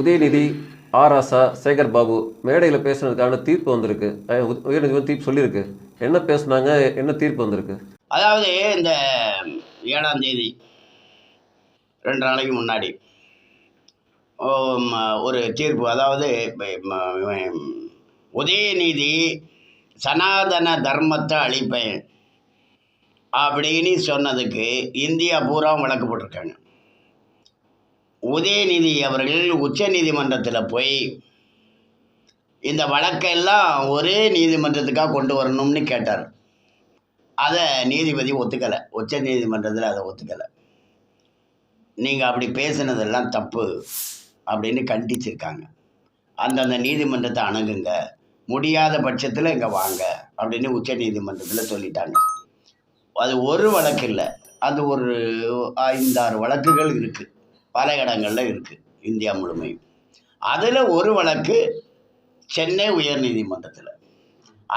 உதயநிதி ஆராசா சேகர் பாபு மேடையில் பேசுனதுக்கான தீர்ப்பு வந்திருக்கு. அஹ் உயர்நீதிமன்றம் தீர்ப்பு சொல்லியிருக்கு. என்ன பேசுனாங்க என்ன தீர்ப்பு வந்திருக்கு? அதாவது இந்த ஏழாம் தேதி ரெண்டு நாளைக்கு முன்னாடி ஒரு தீர்ப்பு அதாவது உதயநிதி சனாதன தர்மத்தை அழிப்பேன் அப்படின்னு சொன்னதுக்கு இந்தியா பூரா வழக்கு போட்டிருக்காங்க. உதயநிதி அவர்கள் உச்ச நீதிமன்றத்தில் போய் இந்த வழக்கெல்லாம் ஒரே நீதிமன்றத்துக்காக கொண்டு வரணும்னு கேட்டார். அதை நீதிபதி ஒத்துக்கலை. உச்ச நீதிமன்றத்தில் அதை ஒத்துக்கலை. நீங்கள் அப்படி பேசுனதெல்லாம் தப்பு அப்படின்னு கண்டிச்சிருக்காங்க. அந்தந்த நீதிமன்றத்தை அணுகுங்க. முடியாத பட்சத்தில் இங்கே வாங்க அப்படின்னு உச்ச நீதிமன்றத்தில் சொல்லிட்டாங்க. அது ஒரு வழக்கு இல்லை. அது ஒரு ஐந்தாறு வழக்குகள் இருக்குது பல இடங்களில் இருக்குது இந்தியா முழுமையும். அதில் ஒரு வழக்கு சென்னை உயர்நீதிமன்றத்தில்.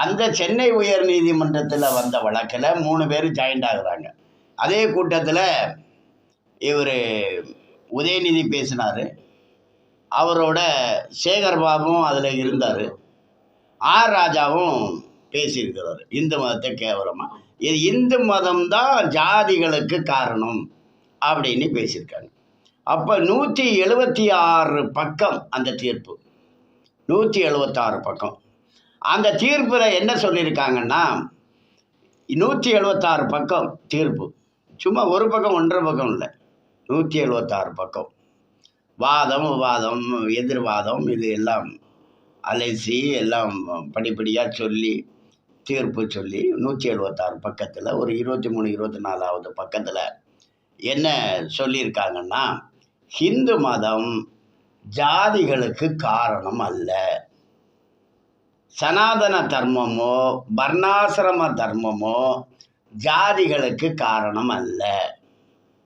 அந்த சென்னை உயர்நீதிமன்றத்தில் வந்த வழக்கில் மூணு பேர் ஜாயிண்ட் ஆகுறாங்க. அதே கூட்டத்தில் இவர் உதயநிதி பேசினார். அவரோட சேகர்பாபும் அதில் இருந்தார். ஆர் ராஜாவும் பேசியிருக்கிறார் இந்து மதத்தை கேவலமாக இது இந்து மதம் தான் ஜாதிகளுக்கு காரணம் அப்படின்னு பேசியிருக்காங்க. அப்போ நூற்றி எழுபத்தி ஆறு பக்கம் அந்த தீர்ப்பு. நூற்றி எழுபத்தாறு பக்கம். அந்த தீர்ப்பில் என்ன சொல்லியிருக்காங்கன்னா நூற்றி எழுபத்தாறு பக்கம் தீர்ப்பு. சும்மா ஒரு பக்கம் ஒன்றரை பக்கம் இல்லை. நூற்றி எழுபத்தாறு பக்கம். வாதம் விவாதம் எதிர்வாதம் இது எல்லாம் அலைசி எல்லாம் படிப்படியாக சொல்லி தீர்ப்பு சொல்லி நூற்றி எழுபத்தாறு பக்கத்தில் ஒரு இருபத்தி மூணு இருபத்தி நாலாவது பக்கத்தில் என்ன சொல்லியிருக்காங்கன்னா ஹிந்து மதம் ஜாதிகளுக்கு காரணம் அல்ல. சனாதன தர்மமோ வர்ணாசிரம தர்மமோ ஜாதிகளுக்கு காரணம் அல்ல.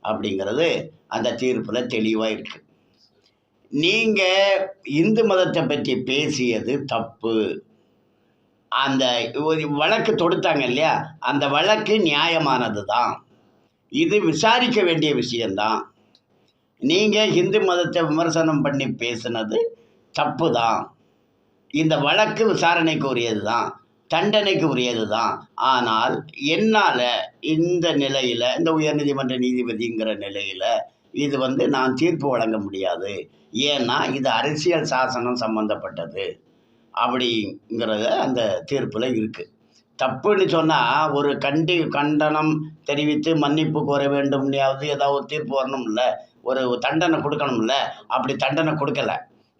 அப்படிங்கிறது அந்த தீர்ப்பில் தெளிவாக இருக்கு. நீங்கள் இந்து மதத்தை பற்றி பேசியது தப்பு. அந்த ஒரு வழக்கு தொடுத்தாங்க இல்லையா? அந்த வழக்கு நியாயமானது தான் இது விசாரிக்க வேண்டிய விஷயந்தான் நீங்கள் ஹிந்து மதத்தை விமர்சனம் பண்ணி பேசுனது தப்பு தான் இந்த வழக்கு விசாரணைக்கு உரியது தான் தண்டனைக்கு உரியது தான் ஆனால் என்னால் இந்த நிலையில் இந்த உயர்நீதிமன்ற நீதிபதிங்கிற நிலையில் இது வந்து நான் தீர்ப்பு வழங்க முடியாது. ஏன்னா இது அரசியல் சாசனம் சம்மந்தப்பட்டது அப்படிங்கிறத அந்த தீர்ப்பில் இருக்குது தப்புன்னு சொன்னால் ஒரு கண்டி கண்டனம் தெரிவித்து மன்னிப்பு கோர வேண்டும்னையாவது ஏதாவது ஒரு தீர்ப்பு வரணும்ல. ஒரு தண்டனை கொடுக்கணும்ல? அப்படி தண்டனை கொடுக்கல.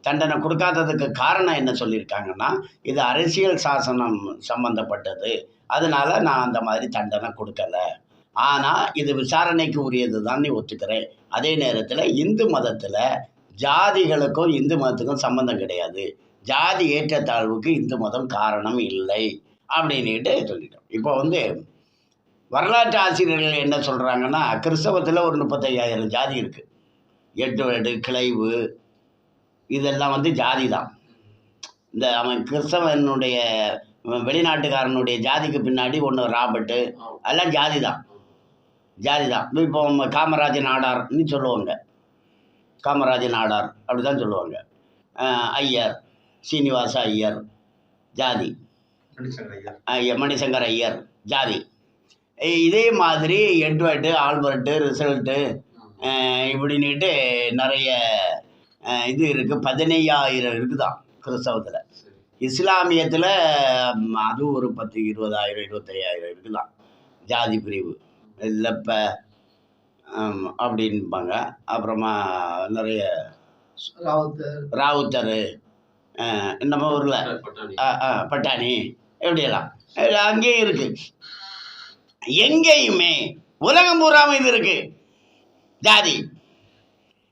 தண்டனை கொடுக்காததுக்கு காரணம் என்ன சொல்லியிருக்காங்கன்னா இது அரசியல் சாசனம் சம்மந்தப்பட்டது அதனால் நான் அந்த மாதிரி தண்டனை கொடுக்கல. ஆனால் இது விசாரணைக்கு உரியது தான் நீ ஒத்துக்கிறேன் அதே நேரத்தில் இந்து மதத்தில் ஜாதிகளுக்கும் இந்து மதத்துக்கும் சம்மந்தம் கிடையாது. ஜாதி ஏற்றத்தாழ்வுக்கு இந்து மதம் காரணம் இல்லை. அப்படின்னுட்டு சொல்லிட்டோம். இப்போ வந்து வரலாற்று ஆசிரியர்கள் என்ன சொல்கிறாங்கன்னா கிறிஸ்தவத்தில் ஒரு முப்பத்தையாயிரம் ஜாதி இருக்குது எட்டு கிளைவு இதெல்லாம் வந்து ஜாதி தான் இந்த அவன் கிறிஸ்தவனுடைய வெளிநாட்டுக்காரனுடைய ஜாதிக்கு பின்னாடி ஒன்று ராபர்ட்டு அதெல்லாம் ஜாதி தான் ஜாதி தான் இப்போ நம்ம காமராஜ நாடார்னு சொல்லுவாங்க. காமராஜ நாடார் அப்படி தான் சொல்லுவாங்க ஐயர் சீனிவாச ஐயர் ஜாதி. மணிசங்கர் ஐயர். ஜாதி. இதே மாதிரி எட்வர்டு ஆல்பர்ட்டு ரிசல்ட்டு இப்படின்னுட்டு நிறைய இது இருக்குது பதினையாயிரம் இருக்குதான் கிறிஸ்தவத்தில். இஸ்லாமியத்தில் அது ஒரு பத்து இருபதாயிரம் இருபத்தையாயிரம் இருக்குதான் ஜாதி பிரிவு. லெப்ப ஆம், அப்படின்பாங்க. அப்புறமா நிறைய ராவுத்தர். நம்ம ஊரில். பட்டாணி. எப்படியெல்லாம்? அங்கேயும் இருக்கு. எங்கேயுமே. உலகம் பூராவும் இது இருக்கு. ஜாதி.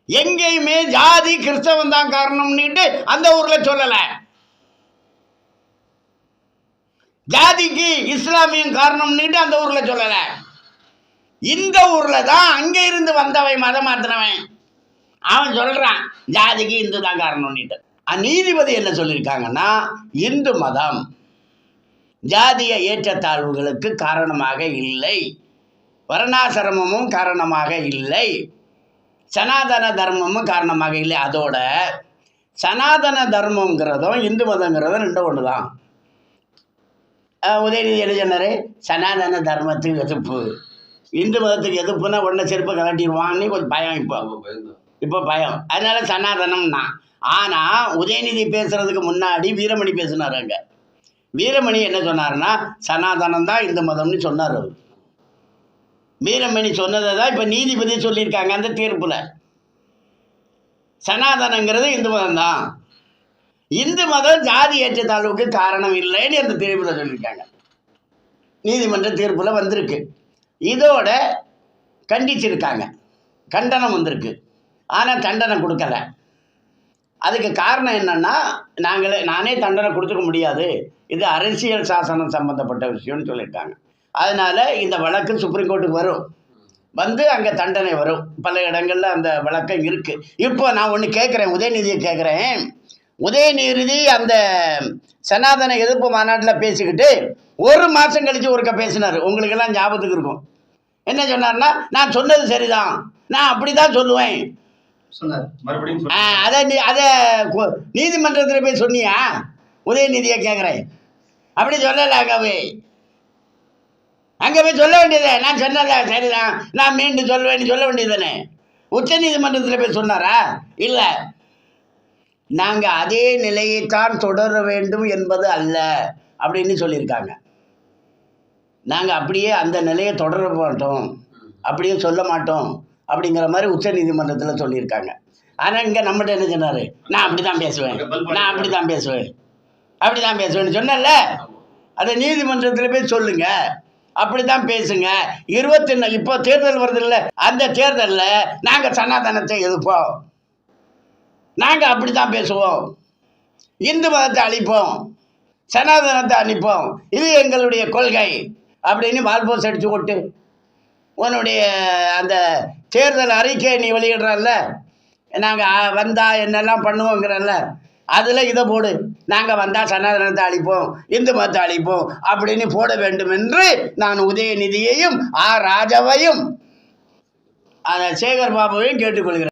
எங்கேயுமே ஜாதி கிறிஸ்தவன் தான் காரணம்னுட்டு அந்த ஊர்ல சொல்லல. ஜாதிக்கு இஸ்லாமியம் காரணம்னுட்டு அந்த ஊர்ல சொல்லல. இந்த ஊர்ல தான் அங்கே இருந்து வந்தவன் மதம் மாத்தினவன். அவன் சொல்றான் ஜாதிக்கு இந்து தான் காரணம்னுட்டு. நீதிபதி என்ன சொல்லியிருக்காங்கன்னா இந்து மதம் ஜாதிய ஏற்றத்தாழ்வுகளுக்கு காரணமாக இல்லை. வர்ணாசிரமமும் காரணமாக இல்லை. சனாதன தர்மமும் காரணமாக இல்லை. அதோட சனாதன தர்மங்கிறதும் இந்து மதங்கிறதும் ரெண்டும் ஒன்று தான் உதயநிதி என்ன சொன்னார்? சனாதன தர்மத்துக்கு எதிர்ப்பு. இந்து மதத்துக்கு எதிர்ப்புனா உடனே செருப்பை கலட்டிடுவான்னு கொஞ்சம் பயம் இப்போ இப்போ பயம். அதனால சனாதனம்னா ஆனால் உதயநிதி பேசுகிறதுக்கு முன்னாடி வீரமணி பேசினார் அங்கே. வீரமணி என்ன சொன்னார்னா சனாதனம் தான் இந்து மதம்னு சொன்னார் அவர். வீரமணி சொன்னதை தான் இப்போ நீதிபதி சொல்லியிருக்காங்க அந்த தீர்ப்பில். சனாதனங்கிறது இந்து மதம் தான் இந்து மதம் ஜாதி ஏற்றத்தாழ்வுக்கு காரணம் இல்லைன்னு அந்த தீர்ப்பில் சொல்லியிருக்காங்க. நீதிமன்ற தீர்ப்பில் வந்திருக்கு. இதோட கண்டிச்சிருக்காங்க. கண்டனம் வந்திருக்கு. ஆனால் தண்டனை கொடுக்கல. அதுக்கு காரணம் என்னென்னா நாங்களே நானே தண்டனை கொடுத்துக்க முடியாது. இது அரசியல் சாசனம் சம்மந்தப்பட்ட விஷயம்னு சொல்லியிருக்காங்க. அதனால் இந்த வழக்கு சுப்ரீம் கோர்ட்டுக்கு வரும். வந்து அங்கே தண்டனை வரும். பல இடங்களில் அந்த வழக்கம் இருக்குது இப்போ நான் ஒன்று கேட்குறேன் உதயநிதியை கேட்குறேன் உதயநிதி அந்த சனாதன எதிர்ப்பு மாநாட்டில் பேசிக்கிட்டு ஒரு மாதம் கழித்து ஒருக்க பேசினார். உங்களுக்கெல்லாம் ஞாபகத்துக்கு இருக்கும். என்ன சொன்னார்னா நான் சொன்னது சரிதான். நான் அப்படி தான் சொல்லுவேன். அதை நீ அதை நீதிமன்றத்தில் போய் சொன்னியா? உதயநிதியை கேட்குறேன் அப்படி சொல்லல அங்கே போய் சொல்ல வேண்டியதே. நான் சொன்னதா சரிதான். நான் மீண்டும் சொல்லுவேன்னு சொல்ல வேண்டியதானே உச்ச நீதிமன்றத்தில் போய் சொன்னாரா? இல்லை. நாங்கள் அதே நிலையைத்தான் தொடர வேண்டும் என்பது அல்ல அப்படின்னு சொல்லியிருக்காங்க. நாங்கள் அப்படியே அந்த நிலையை தொடர மாட்டோம் அப்படியே சொல்ல மாட்டோம் அப்படிங்கிற மாதிரி உச்ச நீதிமன்றத்தில் சொல்லியிருக்காங்க. ஆனால் இங்கே நம்மகிட்ட என்ன சொன்னார்? நான் அப்படி தான் பேசுவேன். நான் அப்படி தான் பேசுவேன். அப்படி தான் பேசுவேன்னு சொன்னேன்ல? அதை நீதிமன்றத்தில் போய் சொல்லுங்கள் அப்படி தான் பேசுங்க. இருபத்தி இப்போ தேர்தல் வருது இல்லை அந்த தேர்தலில் நாங்கள் சனாதனத்தை எதிர்ப்போம். நாங்கள் அப்படி தான் பேசுவோம். இந்து மதத்தை அழிப்போம். சனாதனத்தை அழிப்போம். இது எங்களுடைய கொள்கை. அப்படின்னு வால்போஸ் அடிச்சு கொட்டு உன்னுடைய அந்த தேர்தல் அறிக்கை நீ வெளியிடுறல்ல நாங்கள் வந்தால் என்னெல்லாம் பண்ணுவோங்கிறல்ல அதில் இதை போடு. நாங்கள் வந்தால் சனாதனத்தை அழிப்போம் இந்து மதத்தை அழிப்போம் அப்படின்னு போட வேண்டும் என்று நான் உதயநிதியையும் ஆ ராஜாவையும் அதை சேகர் பாபுவையும் கேட்டுக்கொள்கிறேன்.